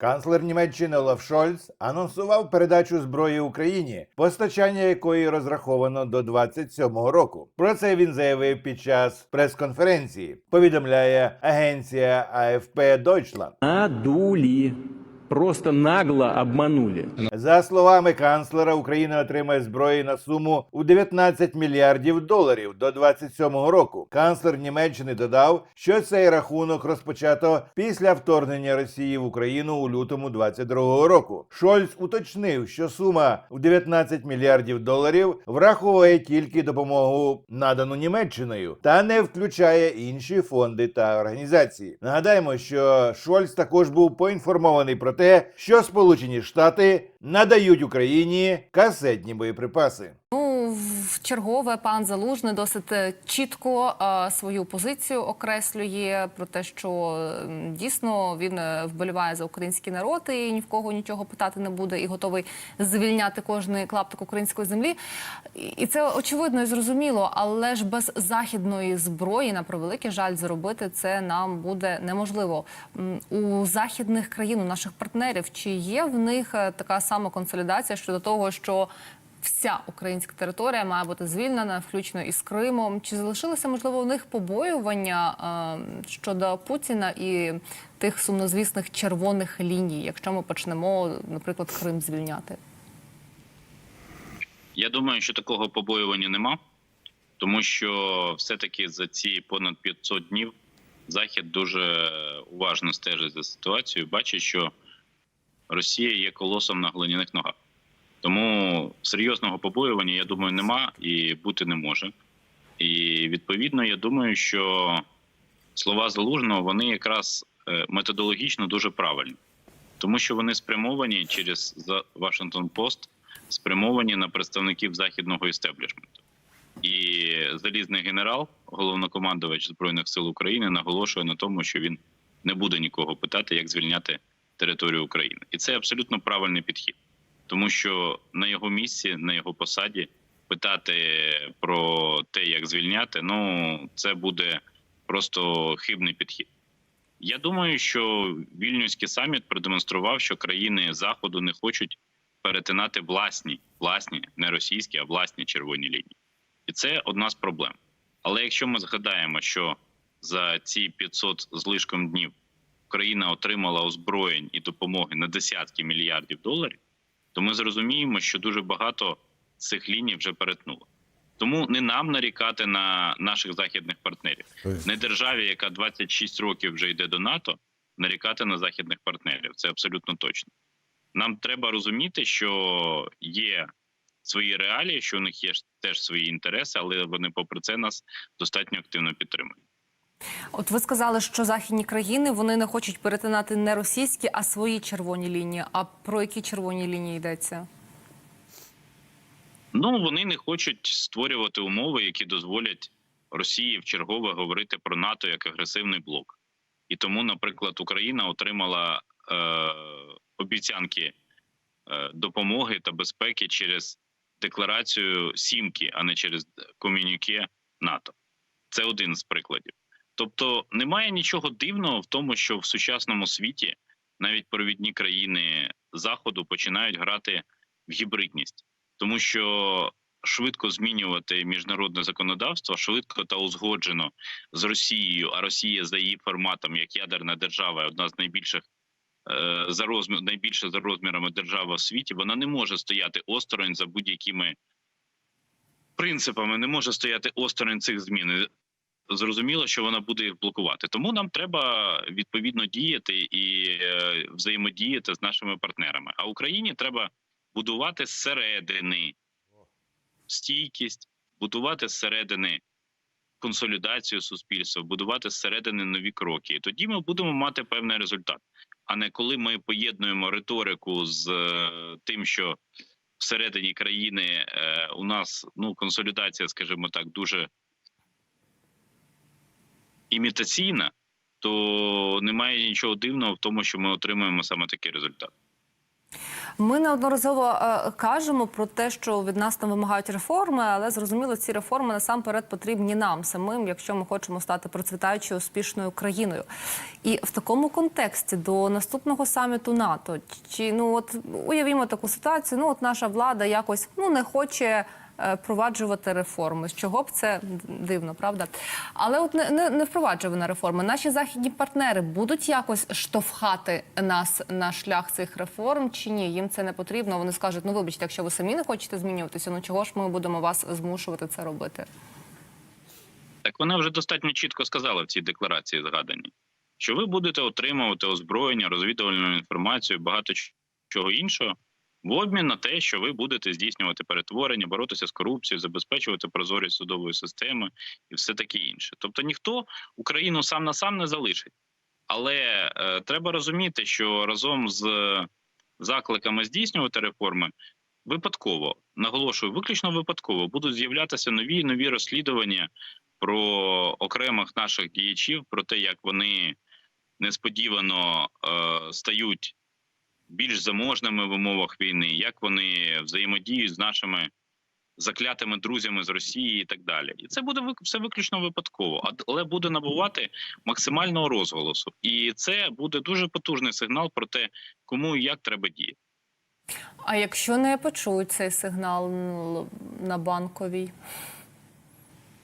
Канцлер Німеччини Олаф Шольц анонсував передачу зброї Україні, постачання якої розраховано до 27-го року. Про це він заявив під час прес-конференції. Повідомляє агенція АФП Deutschland. Надули. Просто нагло обманули. За словами канцлера, Україна отримає зброї на суму у 19 мільярдів доларів до 27-го року. Канцлер Німеччини додав, що цей рахунок розпочато після вторгнення Росії в Україну у лютому 22-го року. Шольц уточнив, що сума у 19 мільярдів доларів враховує тільки допомогу надану Німеччиною та не включає інші фонди та організації. Нагадаємо, що Шольц також був поінформований про те, що Сполучені Штати надають Україні касетні боєприпаси. Ну, в чергове пан Залужний досить е, чітко е, свою позицію окреслює про те, що дійсно він е, вболіває за український народ і ні в кого нічого питати не буде, і готовий звільняти кожний клаптик української землі. І- це очевидно і зрозуміло, але ж без західної зброї, на превеликий жаль, зробити це нам буде неможливо. У західних країн, у наших партнерів, чи є в них така сама консолідація щодо того, що вся українська територія має бути звільнена, включно із Кримом. Чи залишилося можливо у них побоювання е, щодо Путіна і тих сумнозвісних червоних ліній, якщо ми почнемо, наприклад, Крим звільняти? Я думаю, що такого побоювання нема, тому що все-таки за ці понад 500 днів Захід дуже уважно стежить за ситуацією, бачить, що Росія є колосом на глиняних ногах. Тому серйозного побоювання, я думаю, нема і бути не може. І відповідно, я думаю, що слова залужного вони якраз е, методологічно дуже правильні, тому що вони спрямовані через Вашингтон Пост спрямовані на представників західного істеблішменту. І залізний генерал, головнокомандувач збройних сил України, наголошує на тому, що він не буде нікого питати, як звільняти територію України, і це абсолютно правильний підхід, тому що на його місці, на його посаді, питати про те, як звільняти, ну це буде просто хибний підхід. Я думаю, що вільнюський саміт продемонстрував, що країни заходу не хочуть перетинати власні, власні, не російські, а власні червоні лінії. І це одна з проблем. Але якщо ми згадаємо, що за ці 500 з лишком днів Україна отримала озброєнь і допомоги на десятки мільярдів доларів, то ми зрозуміємо, що дуже багато цих ліній вже перетнуло. Тому не нам нарікати на наших західних партнерів, не державі, яка 26 років вже йде до НАТО, нарікати на західних партнерів. Це абсолютно точно. Нам треба розуміти, що є свої реалії, що у них є теж свої інтереси, але вони, попри це, нас достатньо активно підтримують. От ви сказали, що західні країни вони не хочуть перетинати не російські, а свої червоні лінії. А про які червоні лінії йдеться? Ну вони не хочуть створювати умови, які дозволять Росії в чергове говорити про НАТО як агресивний блок. І тому, наприклад, Україна отримала е, обіцянки е, допомоги та безпеки через декларацію сімки, а не через комюніке НАТО. Це один з прикладів. Тобто немає нічого дивного в тому, що в сучасному світі навіть провідні країни Заходу починають грати в гібридність, тому що швидко змінювати міжнародне законодавство, швидко та узгоджено з Росією, а Росія за її форматом, як ядерна держава, одна з найбільших е, за розмір, найбільша за розмірами держава в світі, вона не може стояти осторонь за будь-якими принципами, не може стояти осторонь цих змін. Зрозуміло, що вона буде їх блокувати. Тому нам треба відповідно діяти і е, взаємодіяти з нашими партнерами. А Україні треба будувати зсередини стійкість, будувати зсередини консолідацію суспільства, будувати зсередини нові кроки. І тоді ми будемо мати певний результат. А не коли ми поєднуємо риторику з е, тим, що всередині країни е, у нас ну консолідація, скажімо так, дуже імітаційна, то немає нічого дивного в тому, що ми отримуємо саме такий результат. Ми неодноразово е, кажемо про те, що від нас там вимагають реформи, але зрозуміло, ці реформи насамперед потрібні нам самим, якщо ми хочемо стати процвітаючою успішною країною. І в такому контексті до наступного саміту НАТО, чи ну от уявімо таку ситуацію, ну от наша влада якось ну не хоче. Е, Впроваджувати реформи, з чого б це дивно, правда? Але от не, не, не впроваджує вона реформи. Наші західні партнери будуть якось штовхати нас на шлях цих реформ чи ні? Їм це не потрібно. Вони скажуть: ну вибачте, якщо ви самі не хочете змінюватися, ну чого ж ми будемо вас змушувати це робити? Так вона вже достатньо чітко сказала в цій декларації згаданій, що ви будете отримувати озброєння, розвідувальну інформацію, багато чого іншого в обмін на те, що ви будете здійснювати перетворення, боротися з корупцією, забезпечувати прозорість судової системи і все таке інше. Тобто ніхто Україну сам на сам не залишить. Але е, треба розуміти, що разом з закликами здійснювати реформи випадково наголошую, виключно випадково будуть з'являтися нові і нові розслідування про окремих наших діячів, про те, як вони несподівано е, стають більш заможними в умовах війни, як вони взаємодіють з нашими заклятими друзями з Росії і так далі. І це буде все виключно випадково, але буде набувати максимального розголосу. І це буде дуже потужний сигнал про те, кому і як треба діяти. А якщо не почують цей сигнал ну, на банковій,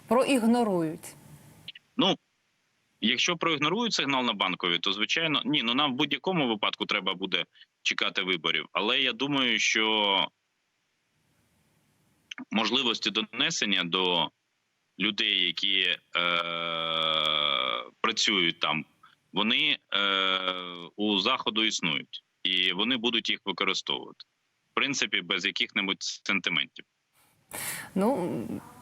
проігнорують. Ну, якщо проігнорують сигнал на банкові, то звичайно ні, ну нам в будь-якому випадку треба буде чекати виборів. Але я думаю, що можливості донесення до людей, які е, працюють там, вони е, у заходу існують, і вони будуть їх використовувати. В принципі, без яких-небудь сентиментів. Ну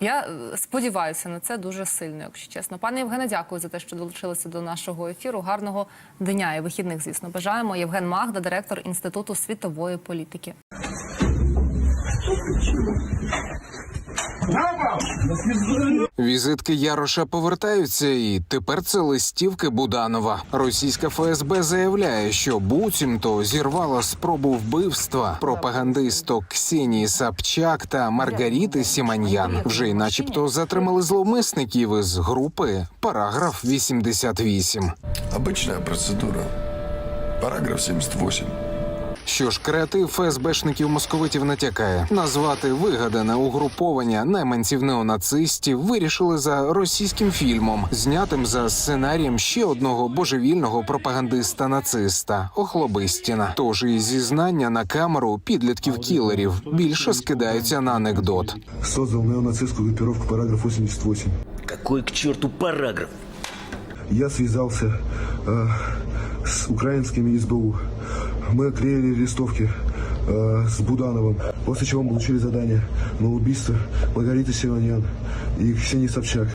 я е, сподіваюся на це дуже сильно, якщо чесно. Пане Євгене, дякую за те, що долучилися до нашого ефіру. Гарного дня і вихідних, звісно, бажаємо. Євген Магда, директор інституту світової політики. Візитки Яроша повертаються, і тепер це листівки Буданова. Російська ФСБ заявляє, що буцімто зірвала спробу вбивства пропагандисток Ксенії Сапчак та Маргаріти Сіманьян. Вже й, начебто, затримали зловмисників із групи Параграф 88. Обычная процедура. Параграф 78. Що ж, креатив ФСБшників московитів натякає назвати вигадане угруповання найманців неонацистів вирішили за російським фільмом, знятим за сценарієм ще одного божевільного пропагандиста нациста Охлобистіна. Тож і зізнання на камеру підлітків кілерів більше скидаються на анекдот. создал неонацистскую группировку параграф 88. Какой к черту параграф? Я связался э, с украинскими СБУ. Мы клеили листовки э, с Будановым, после чего мы получили задание на убийство Маргариты Симоньян и Ксении Собчак.